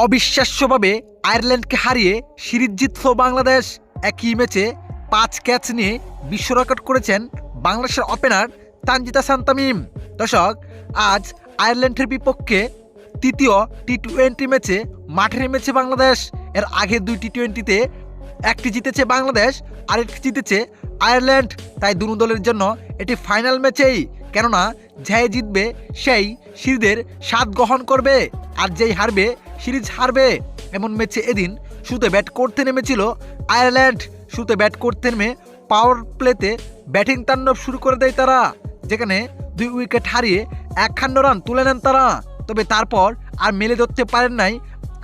অবিশ্বাস্যভাবে আয়ারল্যান্ডকে হারিয়ে সিরিজ জিতল বাংলাদেশ। একই ম্যাচে পাঁচ ক্যাচ নিয়ে বিশ্ব রেকর্ড করেছেন বাংলাদেশের ওপেনার তানজিতা সান্তামিম। দর্শক, আজ আয়ারল্যান্ডের বিপক্ষে তৃতীয় টি টোয়েন্টি ম্যাচে মাঠে নেমেছে বাংলাদেশ। এর আগে দুই টি টোয়েন্টিতে একটি জিতেছে বাংলাদেশ, আরেকটি জিতেছে আয়ারল্যান্ড। তাই দুনো দলের জন্য এটি ফাইনাল ম্যাচেই কেননা যে জিতবে, সেই সিরিজের স্বাদ গ্রহণ করবে আর যেই হারবে, সিরিজ হারবে। এমন ম্যাচে এদিন শুতে ব্যাট করতে নেমেছিল আয়ারল্যান্ড। শুতে ব্যাট করতে নেমে পাওয়ার প্লেতে ব্যাটিং তাণ্ডব শুরু করে দেয় তারা, যেখানে দুই উইকেট হারিয়ে একখান্ন রান তুলে নেন তারা। তবে তারপর আর মেলে ধরতে পারেন নাই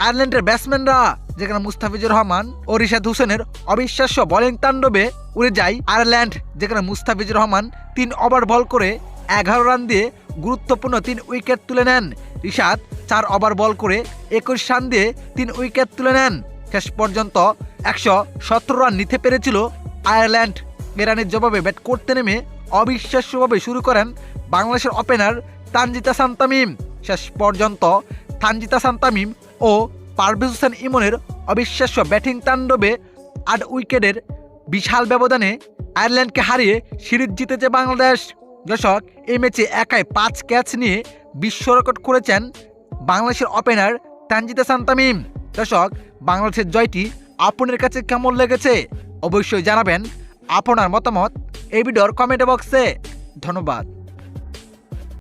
আয়ারল্যান্ডের ব্যাটসম্যানরা যেখানে মুস্তাফিজুর রহমান ও রিশাদ হোসেনের অবিশ্বাস্য বোলিং তাণ্ডবে উড়ে যায় আয়ারল্যান্ড, যেখানে মুস্তাফিজুর রহমান তিন ওভার বল করে এগারো রান দিয়ে গুরুত্বপূর্ণ তিন উইকেট তুলে নেন। রিশাদ চার ওভার বল করে একুশ রান দিয়ে তিন উইকেট তুলে নেন। শেষ পর্যন্ত একশো সতেরো রান নিতে পেরেছিল আয়ারল্যান্ড। এ রানের জবাবে ব্যাট করতে নেমে অবিশ্বাস্যভাবে শুরু করেন বাংলাদেশের ওপেনার তানজিতা সান্তামিম। শেষ পর্যন্ত তানজিতা সান্তামিম ও পারভেজ হোসেন ইমনের অবিশ্বাস্য ব্যাটিং তাণ্ডবে আট উইকেটের বিশাল ব্যবধানে আয়ারল্যান্ডকে হারিয়ে সিরিজ জিতেছে বাংলাদেশ। দর্শক, এই ম্যাচে একাই পাঁচ ক্যাচ নিয়ে বিশ্ব রেকর্ড করেছেন বাংলাদেশের ওপেনার তানজিদা সান্তামিম। দর্শক, বাংলাদেশের জয়টি আপনার কাছে কেমন লেগেছে? অবশ্যই জানাবেন। আপনার মতামত এই ভিডিওর কমেন্ট বক্সে। ধন্যবাদ।